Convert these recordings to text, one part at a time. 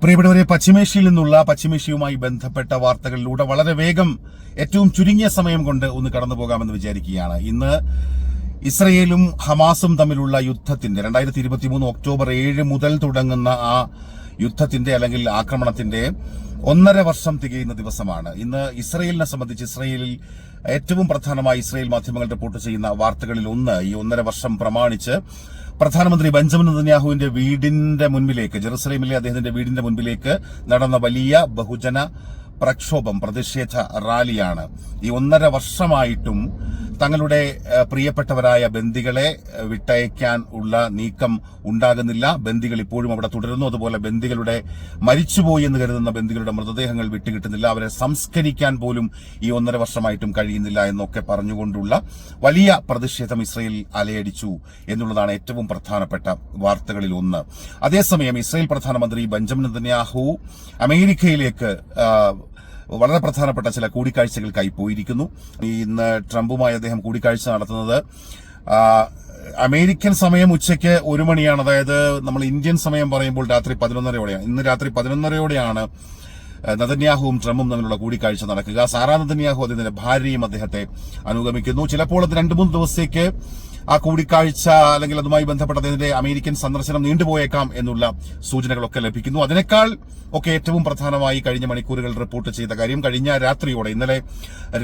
പ്രിയപ്പെട്ടവരെ പശ്ചിമേഷ്യയിൽ നിന്നുള്ള പശ്ചിമേഷ്യയുമായി ബന്ധപ്പെട്ട വാർത്തകളിലൂടെ വളരെ വേഗം ഏറ്റവും ചുരുങ്ങിയ സമയം കൊണ്ട് ഒന്ന് കടന്നു പോകാമെന്ന് വിചാരിക്കുകയാണ്. ഇന്ന് ഇസ്രയേലും ഹമാസും തമ്മിലുള്ള യുദ്ധത്തിന്റെ രണ്ടായിരത്തി ഇരുപത്തിമൂന്ന് ഒക്ടോബർ ഏഴ് മുതൽ തുടങ്ങുന്ന ആ യുദ്ധത്തിന്റെ അല്ലെങ്കിൽ ആക്രമണത്തിന്റെ ഒന്നര വർഷം തികയുന്ന ദിവസമാണ്. ഇന്ന് ഇസ്രയേലിനെ സംബന്ധിച്ച് ഇസ്രയേലിൽ ഏറ്റവും പ്രധാനമായി ഇസ്രയേൽ മാധ്യമങ്ങൾ റിപ്പോർട്ട് ചെയ്യുന്ന വാർത്തകളിൽ ഒന്ന് ഈ ഒന്നര വർഷം പ്രമാണിച്ച് പ്രധാനമന്ത്രി ബെഞ്ചമിൻ നെതന്യാഹുവിന്റെ വീടിന്റെ മുൻപിലേക്ക് ജെറുസലേമിലെ അദ്ദേഹത്തിന്റെ വീടിന്റെ മുൻപിലേക്ക് നടന്ന വലിയ ബഹുജന പ്രക്ഷോഭം പ്രതിഷേധ റാലിയാണ്. ഈ ഒന്നര വർഷമായിട്ടും തങ്ങളുടെ പ്രിയപ്പെട്ടവരായ ബന്ദികളെ വിട്ടയക്കാൻ ഉള്ള നീക്കം ഉണ്ടാകുന്നില്ല. ബന്ദികൾ ഇപ്പോഴും അവിടെ തുടരുന്നു. അതുപോലെ ബന്ദികളുടെ മരിച്ചുപോയി എന്ന് കരുതുന്ന ബന്ദികളുടെ മൃതദേഹങ്ങൾ വിട്ടുകിട്ടുന്നില്ല. അവരെ സംസ്കരിക്കാൻ പോലും ഈ ഒന്നര വർഷമായിട്ടും കഴിയുന്നില്ല എന്നൊക്കെ പറഞ്ഞുകൊണ്ടുള്ള വലിയ പ്രതിഷേധം ഇസ്രയേൽ അലയടിച്ചു എന്നുള്ളതാണ് ഏറ്റവും പ്രധാനപ്പെട്ട വാർത്തകളിൽ ഒന്ന്. അതേസമയം ഇസ്രയേൽ പ്രധാനമന്ത്രി ബെഞ്ചമിൻ നെതന്യാഹു അമേരിക്കയിലേക്ക് വളരെ പ്രധാനപ്പെട്ട ചില കൂടിക്കാഴ്ചകൾക്കായി പോയിരിക്കുന്നു. ഇന്ന് ട്രംപുമായി അദ്ദേഹം കൂടിക്കാഴ്ച നടത്തുന്നത് അമേരിക്കൻ സമയം ഉച്ചയ്ക്ക് ഒരു മണിയാണ്. അതായത് നമ്മൾ ഇന്ത്യൻ സമയം പറയുമ്പോൾ രാത്രി പതിനൊന്നരയോടെയാണ്. ഇന്ന് രാത്രി പതിനൊന്നരയോടെയാണ് നതന്യാഹുവും ട്രംപും തമ്മിലുള്ള കൂടിക്കാഴ്ച നടക്കുക. സാറാ നദന്യാഹു അദ്ദേഹത്തിന്റെ ഭാര്യയും അദ്ദേഹത്തെ അനുഗമിക്കുന്നു. ചിലപ്പോൾ അത് രണ്ടു മൂന്ന് ദിവസത്തേക്ക് ആ കൂടിക്കാഴ്ച അല്ലെങ്കിൽ അതുമായി ബന്ധപ്പെട്ട അദ്ദേഹത്തിന്റെ അമേരിക്കൻ സന്ദർശനം നീണ്ടുപോയേക്കാം എന്നുള്ള സൂചനകളൊക്കെ ലഭിക്കുന്നു. അതിനേക്കാൾ ഒക്കെ ഏറ്റവും പ്രധാനമായി കഴിഞ്ഞ മണിക്കൂറുകൾ റിപ്പോർട്ട് ചെയ്ത കാര്യം കഴിഞ്ഞ രാത്രിയോടെ ഇന്നലെ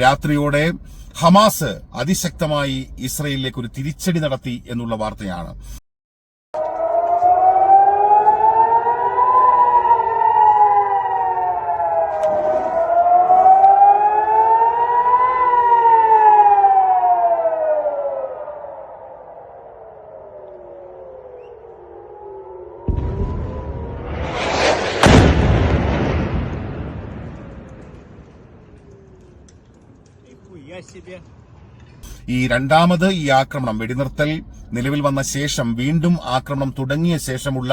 രാത്രിയോടെ ഹമാസ് അതിശക്തമായി ഇസ്രയേലിലേക്ക് ഒരു തിരിച്ചടി നടത്തി എന്നുള്ള വാർത്തയാണ്. ഈ രണ്ടാമത് ഈ ആക്രമണം വെടിനിർത്തൽ നിലവിൽ വന്ന ശേഷം വീണ്ടും ആക്രമണം തുടങ്ങിയ ശേഷമുള്ള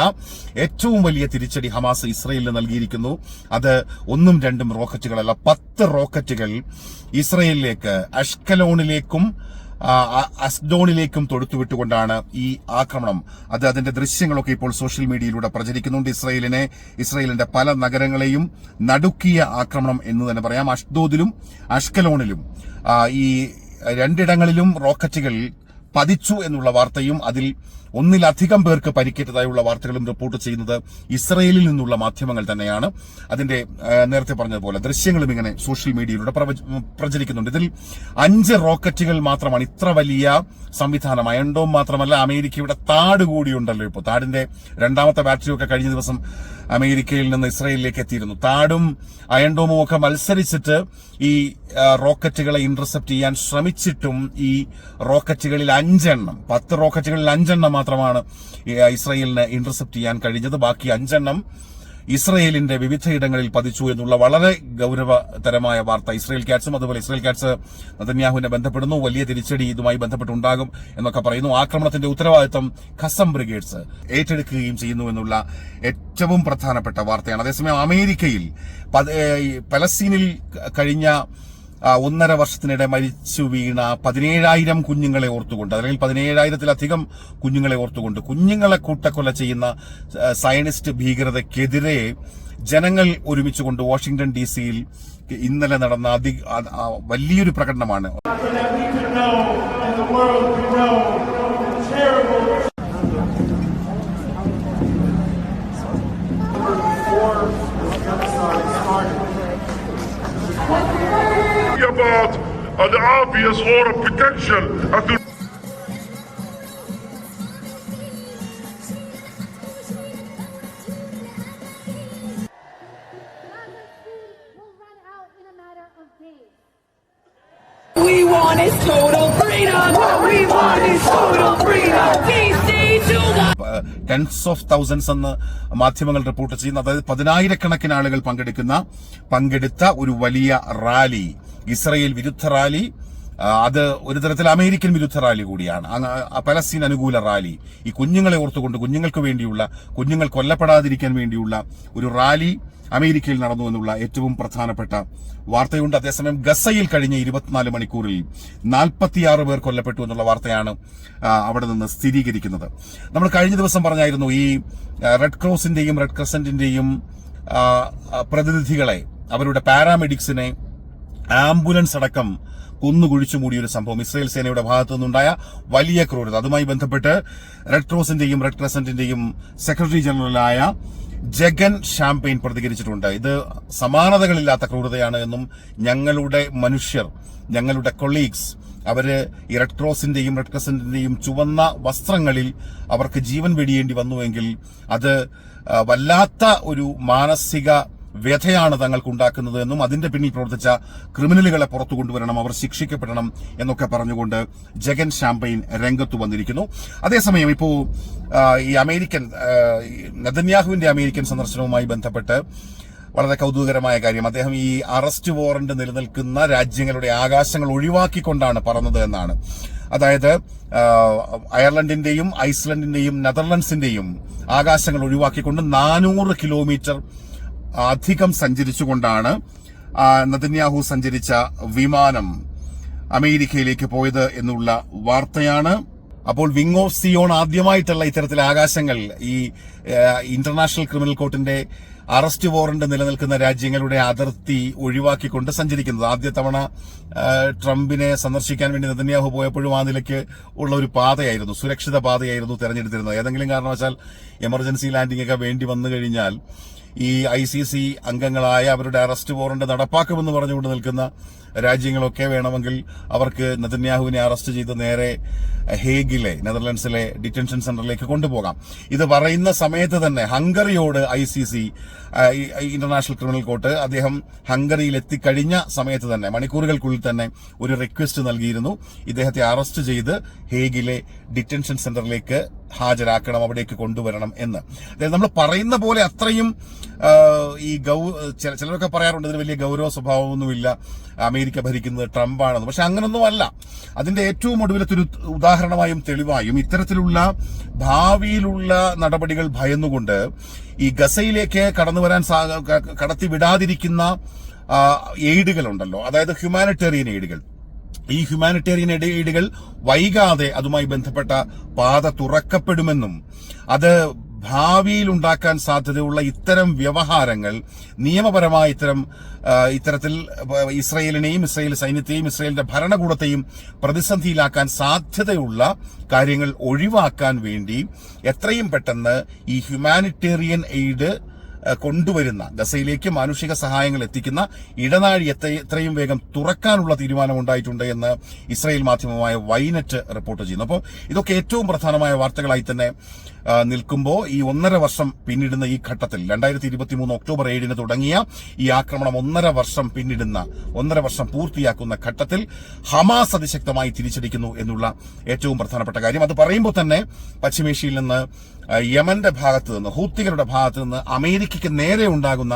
ഏറ്റവും വലിയ തിരിച്ചടി ഹമാസ് ഇസ്രയേലിന് നൽകിയിരിക്കുന്നു. അത് ഒന്നും രണ്ടും റോക്കറ്റുകളല്ല പത്ത് റോക്കറ്റുകൾ ഇസ്രയേലിലേക്ക് അഷ്കലോണിലേക്കും അസ്ഡോണിലേക്കും തൊടുത്തുവിട്ടുകൊണ്ടാണ് ഈ ആക്രമണം. അത് അതിന്റെ ദൃശ്യങ്ങളൊക്കെ ഇപ്പോൾ സോഷ്യൽ മീഡിയയിലൂടെ പ്രചരിക്കുന്നുണ്ട്. ഇസ്രയേലിനെ ഇസ്രയേലിന്റെ പല നഗരങ്ങളെയും നടുക്കിയ ആക്രമണം എന്ന് തന്നെ പറയാം. അഷ്ദോദിലും അഷ്കലോണിലും ഈ രണ്ടിടങ്ങളിലും റോക്കറ്റുകൾ പതിച്ചു എന്നുള്ള വാർത്തയും അതിൽ ഒന്നിലധികം പേർക്ക് പരിക്കേറ്റതായുള്ള വാർത്തകളും റിപ്പോർട്ട് ചെയ്യുന്നത് ഇസ്രയേലിൽ നിന്നുള്ള മാധ്യമങ്ങൾ തന്നെയാണ്. അതിന്റെ നേരത്തെ പറഞ്ഞതുപോലെ ദൃശ്യങ്ങളും ഇങ്ങനെ സോഷ്യൽ മീഡിയയിലൂടെ പ്രചരിക്കുന്നുണ്ട്. ഇതിൽ അഞ്ച് റോക്കറ്റുകൾ മാത്രമാണ്. ഇത്ര വലിയ സംവിധാനം അയൺഡോം മാത്രമല്ല അമേരിക്കയുടെ താട് കൂടിയുണ്ടല്ലോ ഇപ്പോൾ. താടിന്റെ രണ്ടാമത്തെ ബാറ്ററി ഒക്കെ കഴിഞ്ഞ ദിവസം അമേരിക്കയിൽ നിന്ന് ഇസ്രയേലിലേക്ക് എത്തിയിരുന്നു. താടും അയണ്ടോമും ഒക്കെ മത്സരിച്ചിട്ട് ഈ റോക്കറ്റുകളെ ഇന്റർസെപ്റ്റ് ചെയ്യാൻ ശ്രമിച്ചിട്ടും ഈ റോക്കറ്റുകളിൽ അഞ്ചെണ്ണം പത്ത് റോക്കറ്റുകളിൽ അഞ്ചെണ്ണം മാത്രമാണ് ഇസ്രയേലിനെ ഇന്റർസെപ്റ്റ് ചെയ്യാൻ കഴിഞ്ഞത്. ബാക്കി അഞ്ചെണ്ണം ഇസ്രയേലിന്റെ വിവിധയിടങ്ങളിൽ പതിച്ചു എന്നുള്ള വളരെ ഗൗരവതരമായ വാർത്ത ഇസ്രയേൽ കാറ്റ്സും അതുപോലെ ഇസ്രയേൽ കാറ്റ്സ് നതന്യാഹുവിനെ ബന്ധപ്പെടുന്നു. വലിയ തിരിച്ചടി ഇതുമായി ബന്ധപ്പെട്ടുണ്ടാകും എന്നൊക്കെ പറയുന്നു. ആക്രമണത്തിന്റെ ഉത്തരവാദിത്വം ഖസം ബ്രിഗേഡ്സ് ഏറ്റെടുക്കുകയും ചെയ്യുന്നു എന്നുള്ള ഏറ്റവും പ്രധാനപ്പെട്ട വാർത്തയാണ്. അതേസമയം അമേരിക്കയിൽ പലസ്തീനിൽ കഴിഞ്ഞ ഒന്നര വർഷത്തിനിടെ മരിച്ചു വീണ പതിനേഴായിരം കുഞ്ഞുങ്ങളെ ഓർത്തുകൊണ്ട് അല്ലെങ്കിൽ പതിനേഴായിരത്തിലധികം കുഞ്ഞുങ്ങളെ ഓർത്തുകൊണ്ട് കുഞ്ഞുങ്ങളെ കൂട്ടക്കൊല ചെയ്യുന്ന സയനിസ്റ്റ് ഭീകരതയ്ക്കെതിരെ ജനങ്ങൾ ഒരുമിച്ചുകൊണ്ട് വാഷിംഗ്ടൺ ഡി സിയിൽ ഇന്നലെ നടന്ന അതി വലിയൊരു പ്രകടനമാണ്. So an obvious or a potential authority. We want it total. Tens of thousands എന്ന് മാധ്യമങ്ങൾ റിപ്പോർട്ട് ചെയ്യുന്ന. അതായത് പതിനായിരക്കണക്കിന് ആളുകൾ പങ്കെടുക്കുന്ന പങ്കെടുത്ത ഒരു വലിയ റാലി ഇസ്രയേൽ വിരുദ്ധ റാലി അത് ഒരു തരത്തിൽ അമേരിക്കൻ വിരുദ്ധ റാലി കൂടിയാണ്. പലസ്തീൻ അനുകൂല റാലി. ഈ കുഞ്ഞുങ്ങളെ ഓർത്തുകൊണ്ട് കുഞ്ഞുങ്ങൾക്ക് വേണ്ടിയുള്ള കുഞ്ഞുങ്ങൾ കൊല്ലപ്പെടാതിരിക്കാൻ വേണ്ടിയുള്ള ഒരു റാലി അമേരിക്കയിൽ നടന്നു എന്നുള്ള ഏറ്റവും പ്രധാനപ്പെട്ട വാർത്തയുണ്ട്. അതേസമയം ഗസയിൽ കഴിഞ്ഞ ഇരുപത്തിനാല് മണിക്കൂറിൽ നാൽപ്പത്തിയാറ് പേർ കൊല്ലപ്പെട്ടു എന്നുള്ള വാർത്തയാണ് അവിടെ നിന്ന് സ്ഥിരീകരിക്കുന്നത്. നമ്മൾ കഴിഞ്ഞ ദിവസം പറഞ്ഞായിരുന്നു ഈ റെഡ് ക്രോസിന്റെയും റെഡ് ക്രസന്റിന്റെയും പ്രതിനിധികളെ അവരുടെ പാരാമെഡിക്സിനെ ആംബുലൻസ് അടക്കം കുന്നുകുഴിച്ചു മൂടിയ ഒരു സംഭവം ഇസ്രയേൽ സേനയുടെ ഭാഗത്തു നിന്നുണ്ടായ വലിയ ക്രൂരത. അതുമായി ബന്ധപ്പെട്ട് റെഡ് ക്രോസിന്റെയും റെഡ് ക്രസന്റിന്റെയും സെക്രട്ടറി ജനറലായ ജഗൻ ഷാംപെയിൻ പ്രതികരിച്ചിട്ടുണ്ട്. ഇത് സമാനതകളില്ലാത്ത ക്രൂരതയാണ് എന്നും ഞങ്ങളുടെ മനുഷ്യർ ഞങ്ങളുടെ കൊളീഗ്സ് അവർ ഈ റെഡ് ക്രോസിന്റെയും റെഡ് ക്രസന്റിന്റെയും ചുവന്ന വസ്ത്രങ്ങളിൽ അവർക്ക് ജീവൻ വെടിയേണ്ടി വന്നുവെങ്കിൽ അത് വല്ലാത്ത ഒരു മാനസിക വ്യഥയാണ് തങ്ങൾക്ക് ഉണ്ടാക്കുന്നത് എന്നും അതിന്റെ പിന്നിൽ പ്രവർത്തിച്ച ക്രിമിനലുകളെ പുറത്തു കൊണ്ടുവരണം അവർ ശിക്ഷിക്കപ്പെടണം എന്നൊക്കെ പറഞ്ഞുകൊണ്ട് ജഗൻ ഷാംപെയിൻ രംഗത്ത് വന്നിരിക്കുന്നു. അതേസമയം ഇപ്പോൾ ഈ അമേരിക്കൻ നദന്യാഹുവിന്റെ അമേരിക്കൻ സന്ദർശനവുമായി ബന്ധപ്പെട്ട് വളരെ കൗതുകകരമായ കാര്യം. അദ്ദേഹം ഈ അറസ്റ്റ് വാറന്റ് നിലനിൽക്കുന്ന രാജ്യങ്ങളുടെ ആകാശങ്ങൾ ഒഴിവാക്കിക്കൊണ്ടാണ് പറഞ്ഞത് എന്നാണ്. അതായത് അയർലൻഡിന്റെയും ഐസ്ലൻഡിന്റെയും നെതർലൻഡ്സിന്റെയും ആകാശങ്ങൾ ഒഴിവാക്കിക്കൊണ്ട് നാനൂറ് കിലോമീറ്റർ അധികം സഞ്ചരിച്ചുകൊണ്ടാണ് നദന്യാഹു സഞ്ചരിച്ച വിമാനം അമേരിക്കയിലേക്ക് പോയത് എന്നുള്ള വാർത്തയാണ്. അപ്പോൾ വിങ് ഓഫ് സിയോൺ ആദ്യമായിട്ടുള്ള ഇത്തരത്തിൽ ആകാശങ്ങൾ ഈ ഇന്റർനാഷണൽ ക്രിമിനൽ കോർട്ടിന്റെ അറസ്റ്റ് വാറന്റ് നിലനിൽക്കുന്ന രാജ്യങ്ങളുടെ അതിർത്തി ഒഴിവാക്കിക്കൊണ്ട് സഞ്ചരിക്കുന്നത്. ആദ്യ തവണ ട്രംപിനെ സന്ദർശിക്കാൻ വേണ്ടി നെതന്യാഹു പോയപ്പോഴും ആ നിലയ്ക്ക് ഉള്ള ഒരു പാതയായിരുന്നു സുരക്ഷിത പാതയായിരുന്നു തെരഞ്ഞെടുത്തിരുന്നത്. ഏതെങ്കിലും കാരണവശാൽ എമർജൻസി ലാൻഡിംഗ് ഒക്കെ വേണ്ടി വന്നു കഴിഞ്ഞാൽ ഈ ഐ സി സി അംഗങ്ങളായ അവരുടെ അറസ്റ്റ് വാറണ്ട് നടപ്പാക്കുമെന്ന് പറഞ്ഞുകൊണ്ട് നിൽക്കുന്ന രാജ്യങ്ങളൊക്കെ വേണമെങ്കിൽ അവർക്ക് നെതന്യാഹുവിനെ അറസ്റ്റ് ചെയ്ത് നേരെ ഹേഗിലെ നെതർലൻഡ്സിലെ ഡിറ്റൻഷൻ സെന്ററിലേക്ക് കൊണ്ടുപോകാം. ഇത് പറയുന്ന സമയത്ത് തന്നെ ഹംഗറിയോട് I C C international criminal court അദ്ദേഹം ഹംഗറിയിൽ എത്തിക്കഴിഞ്ഞ സമയത്ത് തന്നെ മണിക്കൂറുകൾക്കുള്ളിൽ തന്നെ ഒരു റിക്വസ്റ്റ് നൽകിയിരുന്നു. ഇദ്ദേഹത്തെ അറസ്റ്റ് ചെയ്ത് ഹേഗിലെ ഡിറ്റൻഷൻ സെന്ററിലേക്ക് ഹാജരാക്കണം അവിടേക്ക് കൊണ്ടുവരണം എന്ന്. അതായത് നമ്മൾ പറയുന്ന പോലെ അത്രയും ഈ ഗൗ ചില- ചിലരൊക്കെ പറയാറുണ്ട് ഇതിന് വലിയ ഗൗരവ സ്വഭാവമൊന്നുമില്ല അമേരിക്ക ഭരിക്കുന്നത് ട്രംപാണെന്ന്. പക്ഷെ അങ്ങനൊന്നും അല്ല അതിന്റെ ഏറ്റവും ഒടുവിലത്തെ ഒരു ഉദാഹരണമായും തെളിവായും ഇത്തരത്തിലുള്ള ഭാവിയിലുള്ള നടപടികൾ ഭയന്നുകൊണ്ട് ഈ ഗസയിലേക്ക് കടന്നു വരാൻ കടത്തി വിടാതിരിക്കുന്ന എയ്ഡുകളുണ്ടല്ലോ. അതായത് ഹ്യൂമാനിറ്റേറിയൻ എയ്ഡുകൾ. ഈ ഹ്യൂമാനിറ്റേറിയൻ എയ്ഡുകൾ വൈകാതെ അതുമായി ബന്ധപ്പെട്ട പാത തുറക്കപ്പെടുമെന്നും അത് ഭാവിയിൽ ഉണ്ടാക്കാൻ സാധ്യതയുള്ള ഇത്തരം വ്യവഹാരങ്ങൾ നിയമപരമായ ഇത്തരം ഇത്തരത്തിൽ ഇസ്രയേലിനെയും ഇസ്രയേൽ സൈന്യത്തെയും ഇസ്രയേലിന്റെ ഭരണകൂടത്തെയും പ്രതിസന്ധിയിലാക്കാൻ സാധ്യതയുള്ള കാര്യങ്ങൾ ഒഴിവാക്കാൻ വേണ്ടി എത്രയും പെട്ടെന്ന് ഈ ഹ്യൂമാനിറ്റേറിയൻ എയ്ഡ് കൊണ്ടുവരുന്ന ഗസയിലേക്ക് മാനുഷിക സഹായങ്ങൾ എത്തിക്കുന്ന ഇടനാഴി എത്രയും വേഗം തുറക്കാനുള്ള തീരുമാനമുണ്ടായിട്ടുണ്ട് എന്ന് ഇസ്രായേൽ മാധ്യമമായ വൈനറ്റ് റിപ്പോർട്ട് ചെയ്യുന്നു. അപ്പോൾ ഇതൊക്കെ ഏറ്റവും പ്രധാനമായ വാർത്തകളായി തന്നെ നിൽക്കുമ്പോൾ ഈ ഒന്നര വർഷം പിന്നിടുന്ന ഈ ഘട്ടത്തിൽ രണ്ടായിരത്തി ഇരുപത്തി മൂന്ന് ഒക്ടോബർ ഏഴിന് തുടങ്ങിയ ഈ ആക്രമണം ഒന്നര വർഷം പിന്നിടുന്ന ഒന്നര വർഷം പൂർത്തിയാക്കുന്ന ഘട്ടത്തിൽ ഹമാസ് അതിശക്തമായി തിരിച്ചടിക്കുന്നു എന്നുള്ള ഏറ്റവും പ്രധാനപ്പെട്ട കാര്യം. അത് പറയുമ്പോൾ തന്നെ പശ്ചിമേഷ്യയിൽ നിന്ന് യമന്റെ ഭാഗത്ത് നിന്ന് ഹൂത്തികളുടെ ഭാഗത്ത് നിന്ന് അമേരിക്കയ്ക്ക് നേരെ ഉണ്ടാകുന്ന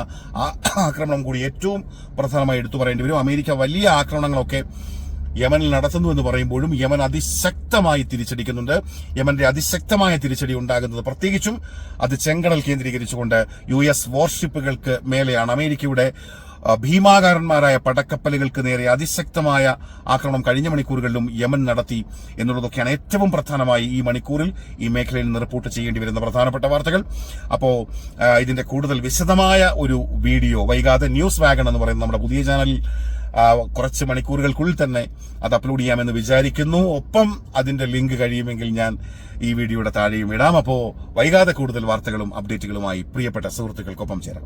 ആക്രമണം കൂടി ഏറ്റവും പ്രധാനമായി എടുത്തു പറയേണ്ടി വരും. അമേരിക്ക വലിയ ആക്രമണങ്ങളൊക്കെ യമനിൽ നടത്തുന്നു എന്ന് പറയുമ്പോഴും യമൻ അതിശക്തമായി തിരിച്ചടിക്കുന്നുണ്ട്. യമന്റെ അതിശക്തമായ തിരിച്ചടി ഉണ്ടാകുന്നത് പ്രത്യേകിച്ചും അത് ചെങ്കടൽ കേന്ദ്രീകരിച്ചുകൊണ്ട് യു എസ് വാർഷിപ്പുകൾക്ക് മേലെയാണ്. അമേരിക്കയുടെ ഭീമാകാരന്മാരായ പടക്കപ്പലുകൾക്ക് നേരെ അതിശക്തമായ ആക്രമണം കഴിഞ്ഞ മണിക്കൂറുകളിലും യമൻ നടത്തി എന്നുള്ളതൊക്കെയാണ് ഏറ്റവും പ്രധാനമായി ഈ മണിക്കൂറിൽ ഈ മേഖലയിൽ നിന്ന് റിപ്പോർട്ട് ചെയ്യേണ്ടി വരുന്ന പ്രധാനപ്പെട്ട വാർത്തകൾ. അപ്പോൾ ഇതിന്റെ കൂടുതൽ വിശദമായ ഒരു വീഡിയോ വൈകാതെ ന്യൂസ് വാഗൺ എന്ന് പറയുന്ന നമ്മുടെ പുതിയ ചാനലിൽ കുറച്ച് മണിക്കൂറുകൾക്കുള്ളിൽ തന്നെ അത് അപ്ലോഡ് ചെയ്യാമെന്ന് വിചാരിക്കുന്നു. ഒപ്പം അതിന്റെ ലിങ്ക് കഴിയുമെങ്കിൽ ഞാൻ ഈ വീഡിയോയുടെ താഴെയും ഇടാം. അപ്പോൾ വൈകാതെ കൂടുതൽ വാർത്തകളും അപ്ഡേറ്റുകളുമായി പ്രിയപ്പെട്ട സുഹൃത്തുക്കൾക്കൊപ്പം ചേരാം.